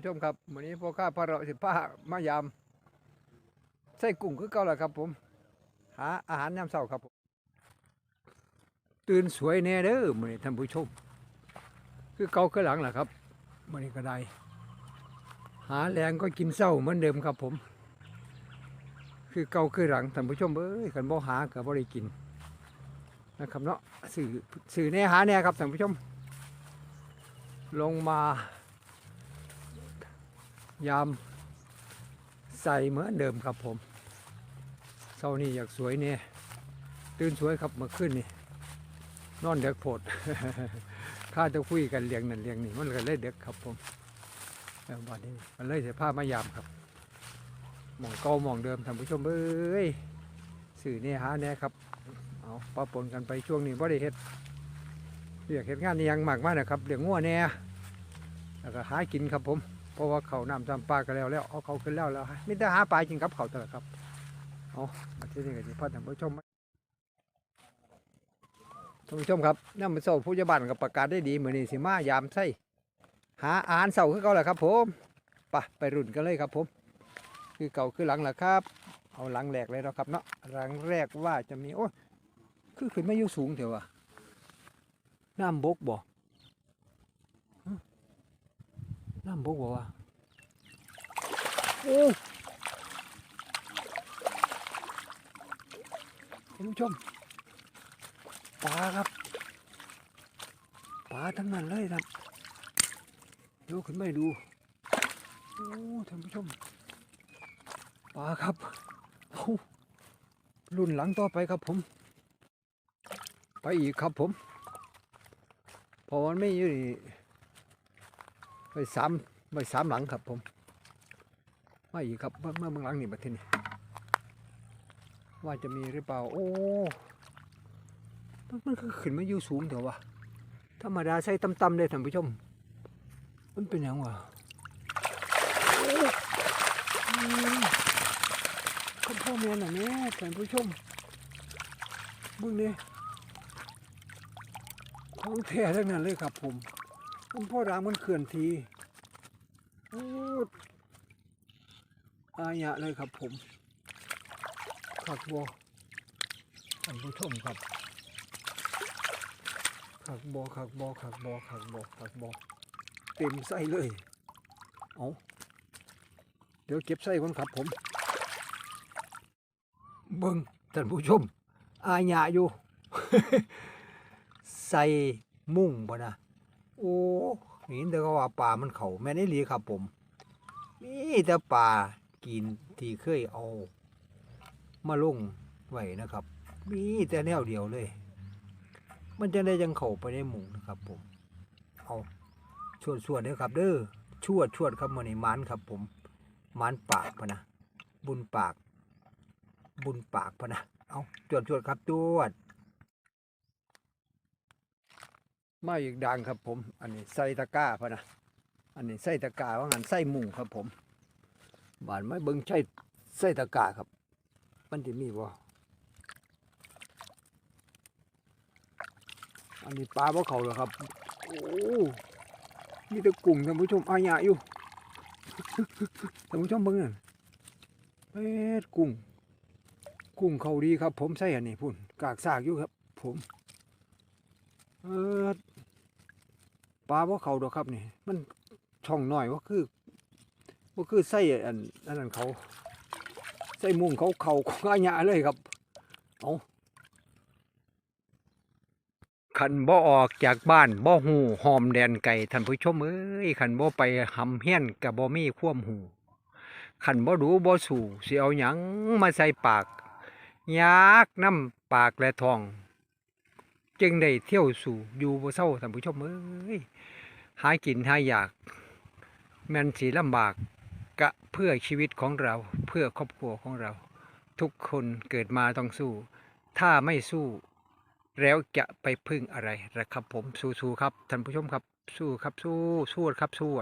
ผู้ชมครับวันนี้พ่อข้าพระเราสิผ้ามายามใส่กุ้งคือเก่าแหละครับ ผม หาอาหารยามเช้าครับผมตื่นสวยแน่เด้อมื้อนี้ท่านผู้ชม คือเก่าคือหลังแหละครับมื้อนี้ก็ได้ หาแรงก็กินเช้าเหมือนเดิมครับผม คือเก่าคือหลังท่านผู้ชมเอ้ยกันบ่หาก็บ่ได้กินนะครับเนาะสื่อสื่อแน่หาแน่ครับท่านผู้ชม ลงมา ยามใส่เหมือนเดิมครับผมเช้านี้อยากสวยเนี่ยตื่นสวยครับมื่อคืนนี่นอนเด็กโพดข้าจะคุยกันเลี้ยงนั่นเลี้ยงนี่มันก็เลยเด็กครับผมวันนี้มันเลยเสียผ้ามายามครับมองเก่ามองเดิมท่านผู้ชมเอ้ยสื่อเนี่ยหาแน่ครับเอาปะปนกันไปช่วงนี้ว่าได้เฮ็ดเรียกเฮ็ดงานนี่ยังมากมากนะครับเลี้ยงงัวแน่แล้วก็หากินครับผม ราะว่าเขาน้ำจำปลากันแล้วแล้วเอาเขาขึ้นแล้วแล้วไม่ได้หาปลาจริงครับเขาตลอดครับเอามาที่นี่กันที่พ่อท่านผู้ชมท่านผู้ชมครับน้ำมันเสาผู้ใหญ่บ้านกับประกาศได้ดีเหมือนนี่สิมายามใส่หาอาหารเสาคือเก่าแหละครับผมไปไปรุ่นกันเลยครับผม คือเก่าคือหลังแหละครับ เอาหลังแรกเลยเนาะครับเนาะหลังแรกว่าจะมีโอ้คือขึ้นไม่ยู่สูงเถอะวะน้ำบกบ่ น้ำบกบอกว่าโอ้คุณผู้ชมปลาครับปลาทั้งนั้นเลยครับยกขึ้นไม่ดูโอ้ท่านผู้ชมปลาครับโอ้รุ่นหลังต่อไปครับผม ไปอีกครับผมพอมันไม่อยู่นี่ สามไปสามหลังครับผมมาอีกครับเมื่อเมื่อหลังนี่มาที่นี่ว่าจะมีหรือเปล่า โอ้มันมันคือขึ้นมาอยู่สูงเถอะวะธรรมดาใส่ต่ำๆเลยท่านผู้ชม มันเป็นยังวะโอ้อืมข้าพ่อแม่น่ะแม่ท่านผู้ชมเบิ่งนี่ของแท้ทั้งนั้นเลยครับผม มันพ่อรางมันเขื่อนทีโอ้อายะเลยครับผมขักบอท่านผู้ชมครับขักบอขักบอขักบอขักบอขักบอเต็มไส้เลย เอาเดี๋ยวเก็บไส้ก่อนครับผม เบิ้งท่านผู้ชม อายะอยู่ ใส่มุ่งบ่นะ โอ้นี่แต่ก็ว่าป่ามันเขาแม่นอี่ลีครับผมมีแต่ป่ากินที่เคยเอา มาลงไว้นะครับ มีแต่แนวเดียวเลย มันจะได้ยังเข้าไปในหมุงนะครับ ผม เอาชวดชวดเด้อครับ เด้อชวดชวดครับมันนี่มันครับ ผมมันปากพะนะ บุญปาก บุญปากพะนะเอาจวดจวดครับจวด มาอีกดังครับผม อันนี้ใส่ตะก้าพะนะ อันนี้ใส่ตะกร้าว่างันใส่หมุงครับผม บานไม้เบิ้งใช่ใส่ตะกร้าครับ มันจะมีบ่อันนี้ปลาบ่เขาเหรอครับ โอ้มีแต่กุ้งท่านผู้ชมอายะอยู่ ท่านผู้ชมเบิ้งนั่นเป็ดกุ้ง กุ้งเขาดีครับ ผมใส่อันนี้พุ่น กากซากอยู่ครับ ผม เออ ปลาว่าเขาดอกครับนี่ มันช่องหน่อยว่าคือว่าคือไส้อันอันนั้นเขาไส้มุงเขาเขาของอาญะเลยครับเอาขันบ่ออกจากบ้านบ่หูหอมแดนไก่ท่านผู้ชมเอ้ยขันบ่ไปหำเฮี้ยนกับบ่มีควมหูขันบ่ดูบ่สู่สิเอาหยังมาใส่ปากยากน้ำปากและทอง จึงได้เที่ยวสู่อยู่บ่เศร้าท่านผู้ชมเอ้ยหากินหาอยากแมันสีลำบากกะเพื่อชีวิตของเราเพื่อครอบครัวของเรา ทุกคนเกิดมาต้องสู้ ถ้าไม่สู้ แล้วจะไปพึ่งอะไรนะครับผมสู้ๆครับท่านผู้ชมครับ สู้ครับสู้สู้ครับสู้